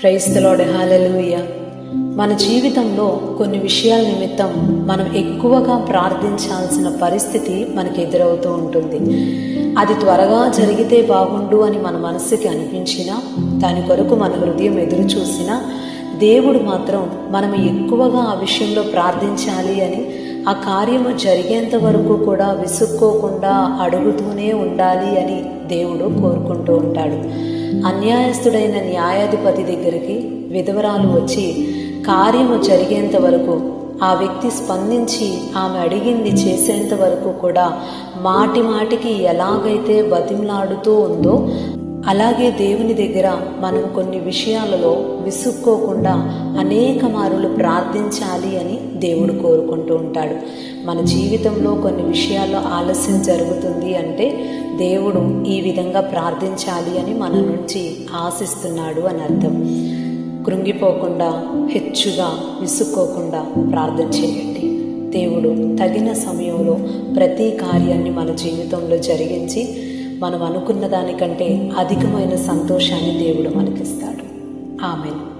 క్రైస్తలోడ hallelujah మన జీవితంలో కొన్ని విషయాల నిమిత్తం మనం ఎక్కువగా ప్రార్థించాల్సిన పరిస్థితి మనకు ఎదురవుతూ ఉంటుంది. అది త్వరగా జరిగితే బాగుండు అని మన మనసుకి అనిపించినా దాని కొరకు మన హృదయం ఎదురు చూసినా దేవుడు మాత్రం మనం ఎక్కువగా ఆ విషయంలో ప్రార్థించాలి అని ఆ కార్యము జరిగేంత వరకు కూడా విసుక్కోకుండా అడుగుతూనే ఉండాలి అని దేవుడు కోరుకుంటూ ఉంటాడు. అన్యాయస్థుడైన న్యాయాధిపతి దగ్గరికి విధవరాలు వచ్చి కార్యము జరిగేంత వరకు ఆ వ్యక్తి స్పందించి ఆమె అడిగింది చేసేంత వరకు కూడా మాటి మాటికి ఎలాగైతే బతిమలాడుతూ ఉందో అలాగే దేవుని దగ్గర మనం కొన్ని విషయాలలో విసుక్కోకుండా అనేక మారులు ప్రార్థించాలి అని దేవుడు కోరుకుంటూ ఉంటాడు. మన జీవితంలో కొన్ని విషయాల్లో ఆలస్యం జరుగుతుంది అంటే దేవుడు ఈ విధంగా ప్రార్థించాలి అని మన నుంచి ఆశిస్తున్నాడు అని అర్థం. కృంగిపోకుండా హెచ్చుగా విసుక్కోకుండా ప్రార్థన చేయండి. దేవుడు తగిన సమయంలో ప్రతి కార్యాన్ని మన జీవితంలో జరిగించి మనం అనుకున్న దానికంటే అధికమైన సంతోషాన్ని దేవుడు మనకిస్తాడు. ఆమెను.